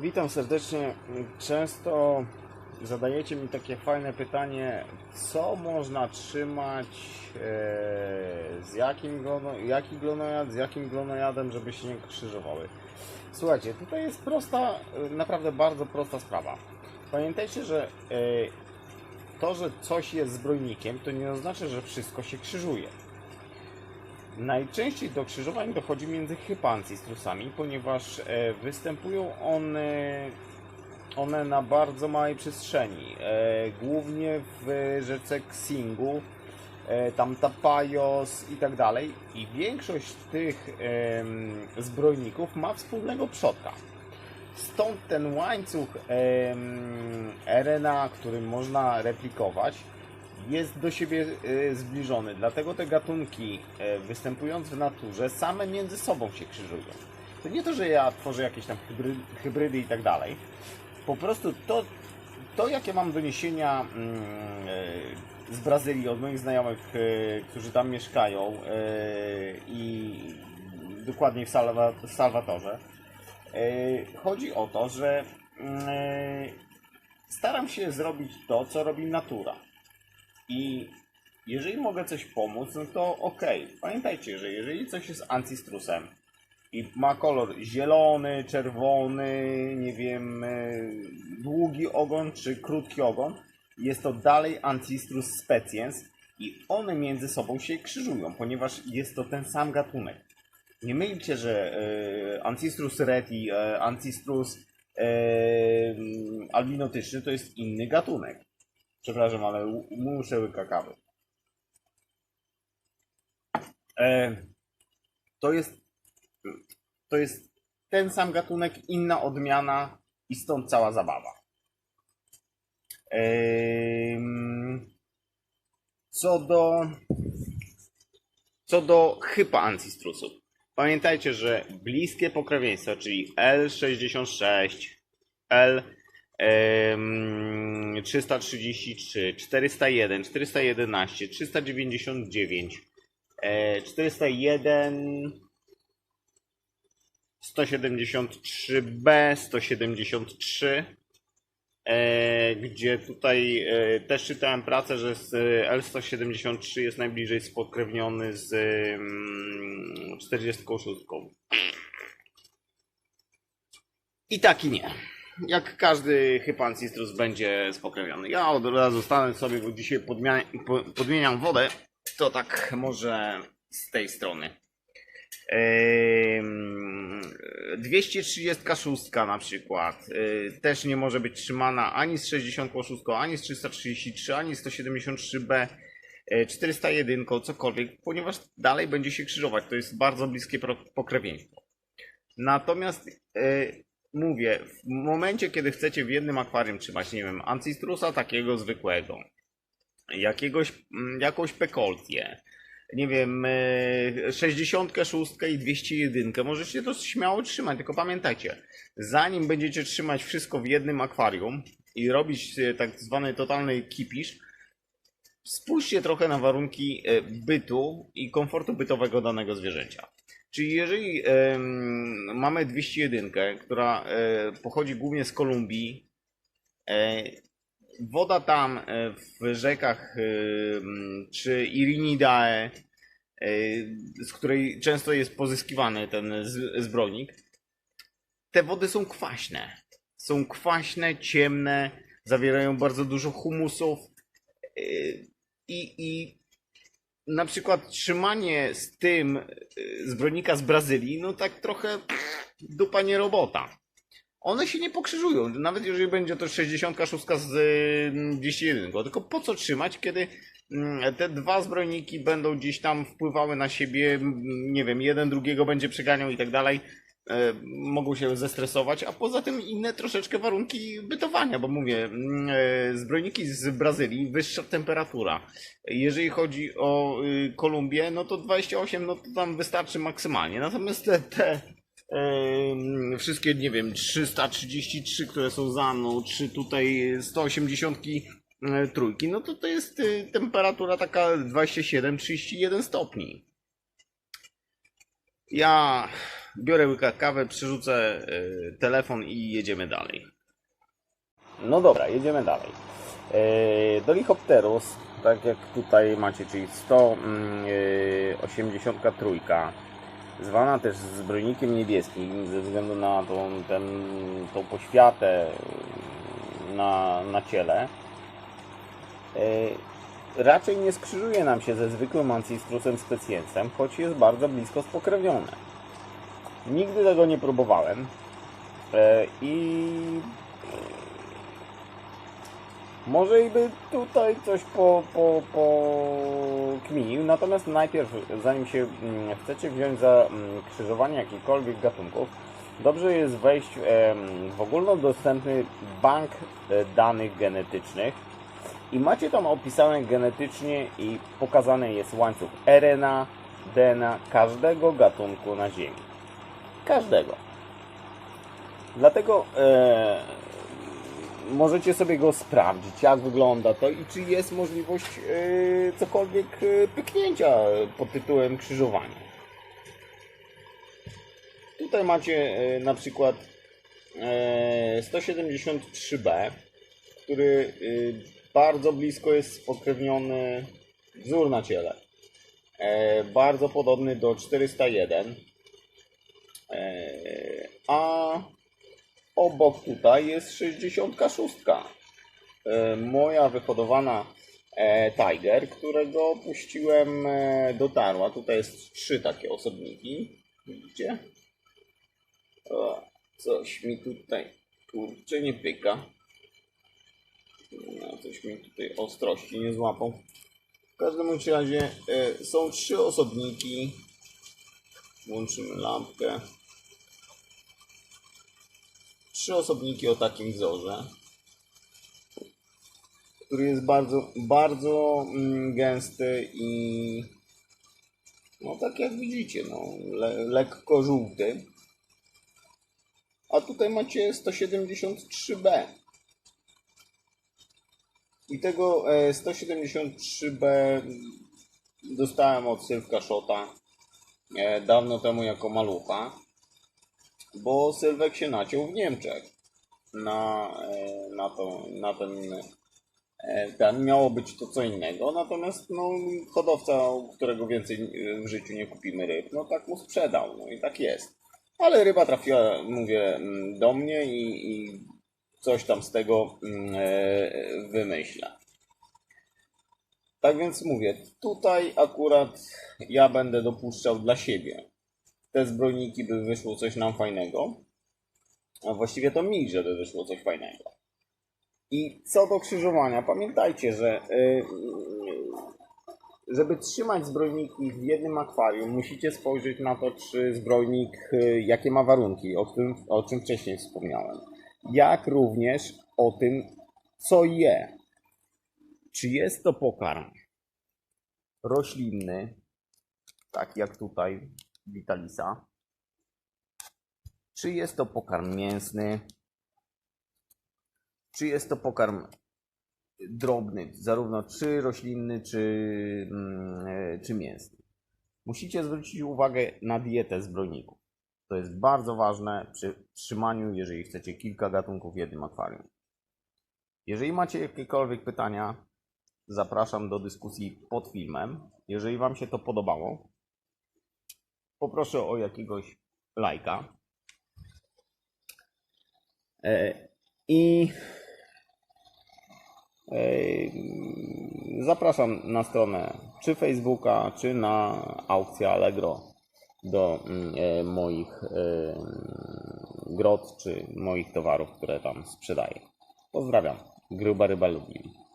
Witam serdecznie. Często zadajecie mi takie fajne pytanie, co można trzymać, e, z jakim glono, jaki glonojad, z jakim glonojadem, żeby się nie krzyżowały. Słuchajcie, tutaj jest prosta, naprawdę bardzo prosta sprawa. Pamiętajcie, że e, to, że coś jest zbrojnikiem, to nie oznacza, że wszystko się krzyżuje. Najczęściej do krzyżowań dochodzi między hypancistrusami, ponieważ e, występują one, one na bardzo małej przestrzeni. E, głównie w rzece Xingu, e, tam Tapajos i tak dalej. I większość tych zbrojników ma wspólnego przodka. Stąd ten łańcuch RNA, który można replikować, jest do siebie e, zbliżony. Dlatego te gatunki e, występując w naturze same między sobą się krzyżują. To nie to, że ja tworzę jakieś tam hybry, hybrydy i tak dalej. Po prostu to, to jakie mam doniesienia mm, e, z Brazylii od moich znajomych, którzy tam mieszkają i dokładniej w Salwa, w Salwatorze, chodzi o to, że mm, staram się zrobić to, co robi natura. I jeżeli mogę coś pomóc, no to okej. Pamiętajcie, że jeżeli coś jest ancistrusem i ma kolor zielony, czerwony, nie wiem, e, długi ogon czy krótki ogon, jest to dalej ancistrus speciens i one między sobą się krzyżują, ponieważ jest to ten sam gatunek. Nie mylcie, że e, ancistrus reti, e, ancistrus e, albinotyczny to jest inny gatunek. Przepraszam, ale muszę łyka kawy. E, to jest to jest ten sam gatunek, inna odmiana i stąd cała zabawa. Em, Co do co do hypa ancistrusów. Pamiętajcie, że bliskie pokrewieństwo, czyli L66, L 333, 401, 411, 399, e, 401, 173B, 173, e, gdzie tutaj e, też czytałem pracę, że z L173 jest najbliżej spokrewniony z mm, 46. I tak i nie. Jak każdy hypancistrus będzie spokrewniony. Ja od razu stanę sobie, bo dzisiaj podmieniam wodę, to tak może z tej strony. Ym, 236 na przykład y, też nie może być trzymana ani z 66, ani z 333, ani z 173B, y, 401, cokolwiek, ponieważ dalej będzie się krzyżować. To jest bardzo bliskie pokrewieństwo. Natomiast y, mówię, w momencie, kiedy chcecie w jednym akwarium trzymać, nie wiem, ancistrusa takiego zwykłego, jakiegoś, mm, jakąś pekolcję, nie wiem, e, 66 i 201. Możecie to śmiało trzymać, tylko pamiętajcie, zanim będziecie trzymać wszystko w jednym akwarium i robić e, tak zwany totalny kipisz, spójrzcie trochę na warunki e, bytu i komfortu bytowego danego zwierzęcia. Czyli jeżeli em, mamy 201, która e, pochodzi głównie z Kolumbii, e, woda tam e, w rzekach e, czy Irinidae, e, z której często jest pozyskiwany ten zbrojnik, te wody są kwaśne. Są kwaśne, ciemne, zawierają bardzo dużo humusów e, i, i na przykład trzymanie z tym e, zbrojnika z Brazylii, no tak trochę dupa nie robota one się nie pokrzyżują. Nawet jeżeli będzie to 66 z y, 201. Tylko po co trzymać, kiedy mm, te dwa zbrojniki będą gdzieś tam wpływały na siebie, mm, nie wiem, jeden drugiego będzie przeganiał i tak dalej. E, Mogą się zestresować, a poza tym inne troszeczkę warunki bytowania, bo mówię, mm, e, zbrojniki z Brazylii, wyższa temperatura. Jeżeli chodzi o y, Kolumbię, no to 28, no to tam wystarczy maksymalnie. Natomiast te, te Em, wszystkie, nie wiem, 333, które są za mną, czy tutaj 180 e, trójki, no to to jest y, temperatura taka 27-31 stopni. Ja biorę łyka kawy, przerzucę y, telefon i jedziemy dalej. No dobra, jedziemy dalej. E, Dolichopterus, tak jak tutaj macie, czyli 183, zwana też zbrojnikiem niebieskim ze względu na tą, ten, tą poświatę na, na ciele, raczej nie skrzyżuje nam się ze zwykłym Ancistrusem Speciensem, choć jest bardzo blisko spokrewnione. Nigdy tego nie próbowałem. E, i może i by tutaj coś po, po, po kminił, natomiast najpierw, zanim się mm, chcecie wziąć za mm, krzyżowanie jakichkolwiek gatunków, dobrze jest wejść w ogólnodostępny bank e, danych genetycznych. I macie tam opisane genetycznie i pokazany jest łańcuch RNA, DNA każdego gatunku na Ziemi. Każdego. Dlatego e, możecie sobie go sprawdzić, jak wygląda to i czy jest możliwość e, cokolwiek e, pyknięcia pod tytułem krzyżowania. Tutaj macie e, na przykład e, 173b, który e, bardzo blisko jest spokrewniony wzór na ciele. E, bardzo podobny do 401. E, a obok tutaj jest 66. E, moja wyhodowana e, Tiger, którego puściłem e, do tarła. Tutaj jest trzy takie osobniki. Widzicie? O, coś mi tutaj kurczę nie pyka. No, coś mi tutaj ostrości nie złapał. W każdym razie są trzy osobniki. Włączymy lampkę. Trzy osobniki o takim wzorze, który jest bardzo, bardzo mm, gęsty i no tak jak widzicie, no, le, lekko żółty. A tutaj macie 173B. I tego e, 173B dostałem od Sylwka Szota e, dawno temu jako malucha, bo Sylwek się naciął w Niemczech na, e, na, to, na ten, e, ten. Miało być to co innego, natomiast no, hodowca, którego więcej w życiu nie kupimy ryb, no tak mu sprzedał, no i tak jest. Ale ryba trafiła, mówię, mm, do mnie i, i coś tam z tego mm, e. Tak więc mówię, tutaj akurat ja będę dopuszczał dla siebie te zbrojniki, by wyszło coś nam fajnego. A właściwie to mi, żeby wyszło coś fajnego. I co do krzyżowania, pamiętajcie, że y, żeby trzymać zbrojniki w jednym akwarium, musicie spojrzeć na to, czy zbrojnik, y, jakie ma warunki, o, tym, o czym wcześniej wspomniałem. Jak również o tym, co je. Czy jest to pokarm roślinny, tak jak tutaj Vitalisa, czy jest to pokarm mięsny, czy jest to pokarm drobny, zarówno czy roślinny, czy, mm, czy mięsny. Musicie zwrócić uwagę na dietę zbrojników. To jest bardzo ważne przy trzymaniu, jeżeli chcecie kilka gatunków w jednym akwarium. Jeżeli macie jakiekolwiek pytania, zapraszam do dyskusji pod filmem. Jeżeli Wam się to podobało, poproszę o jakiegoś lajka. E, I e, zapraszam na stronę czy Facebooka, czy na aukcję Allegro do mm, e, moich grot, czy moich towarów, które tam sprzedaję. Pozdrawiam. Gruba ryba lubi.